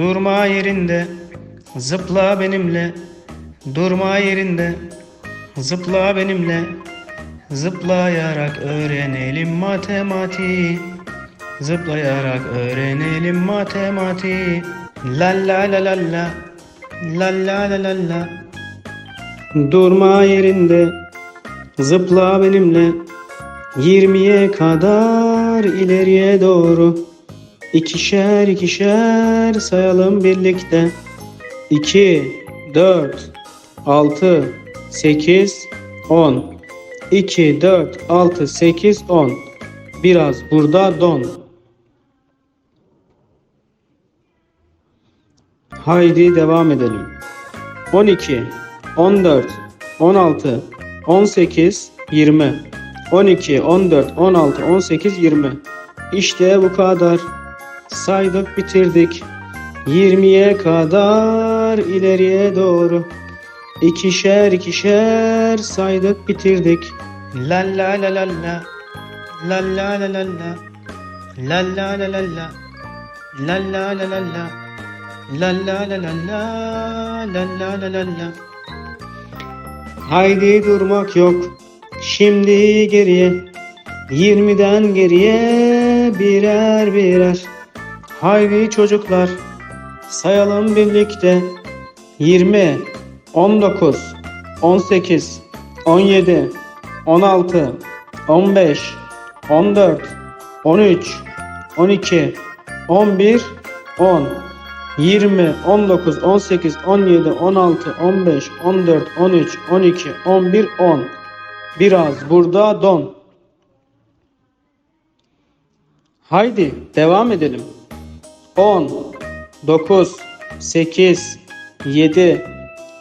Durma yerinde, zıpla benimle. Durma yerinde, zıpla benimle. Zıplayarak öğrenelim matematiği. Zıplayarak öğrenelim matematiği. La la la la la. La la la la la. Durma yerinde, zıpla benimle. Yirmiye kadar ileriye doğru. İkişer ikişer sayalım birlikte. 2, 4, 6, 8, 10. 2, 4, 6, 8, 10. Biraz burada don. Haydi devam edelim. 12, 14, 16, 18, 20. 12, 14, 16, 18, 20. İşte bu kadar. Saydık bitirdik. 20'ye kadar ileriye doğru. İkişer ikişer saydık bitirdik. La la la la la. La la la la la. La la la la la. La la la la la. La la la la la. La la la la la. Haydi durmak yok. Şimdi geriye. 20'den geriye birer birer. Haydi çocuklar. Sayalım birlikte. 20, 19, 18, 17, 16, 15, 14, 13, 12, 11, 10, 20, 19, 18, 17, 16, 15, 14, 13, 12, 11, 10. Biraz burada don. Haydi devam edelim. 10, 9, 8, 7,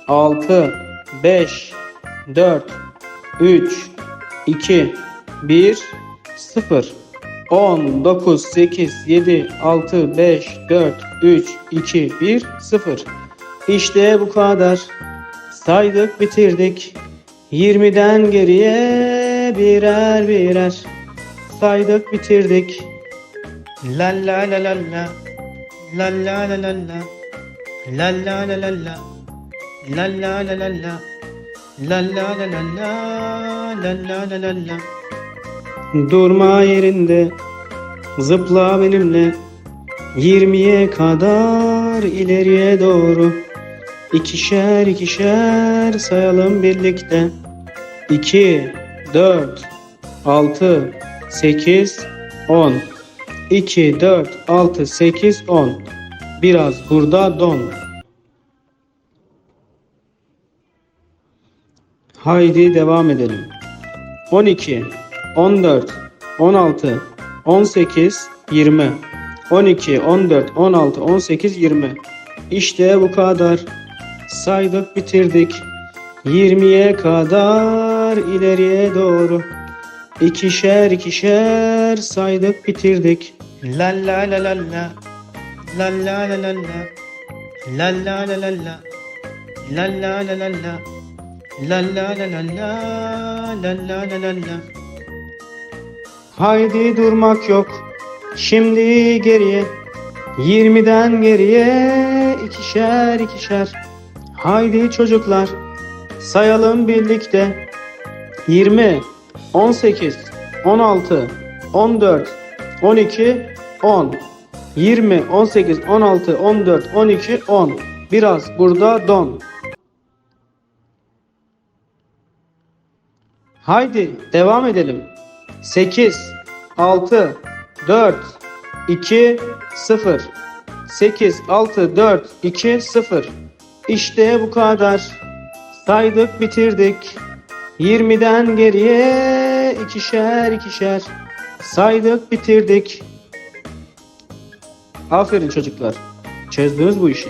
6, 5, 4, 3, 2, 1, 0. 10, 9, 8, 7, 6, 5, 4, 3, 2, 1, 0. İşte bu kadar. Saydık bitirdik. 20'den geriye birer birer. Saydık bitirdik. La la la la la. La la la la la. La la la la la. La la la la la. La la la la la. La la la la la. Durma yerinde. Zıpla benimle. 20'ye kadar ileriye doğru. İkişer ikişer sayalım birlikte. 2, 4, 6, 8, 10. 2, 4, 6, 8, 10. Biraz burada don. Haydi devam edelim. 12, 14, 16, 18, 20. 12, 14, 16, 18, 20. İşte bu kadar. Saydık bitirdik. 20'ye kadar ileriye doğru. İkişer ikişer saydık bitirdik. La la la la la. La la la la la. La la la la la. La la la la la. La la la la la. La la la la la. Haydi durmak yok. Şimdi geriye. 20'den geriye ikişer ikişer. Haydi çocuklar. Sayalım birlikte. 20, 18, 16, 14, 12, 10. 20, 18, 16, 14, 12, 10. Biraz burada don. Haydi devam edelim. 8, 6, 4, 2, 0. 8, 6, 4, 2, 0. İşte bu kadar. Saydık bitirdik. 20'den geriye ikişer ikişer. Saydık bitirdik. Aferin çocuklar. Çözdünüz bu işi.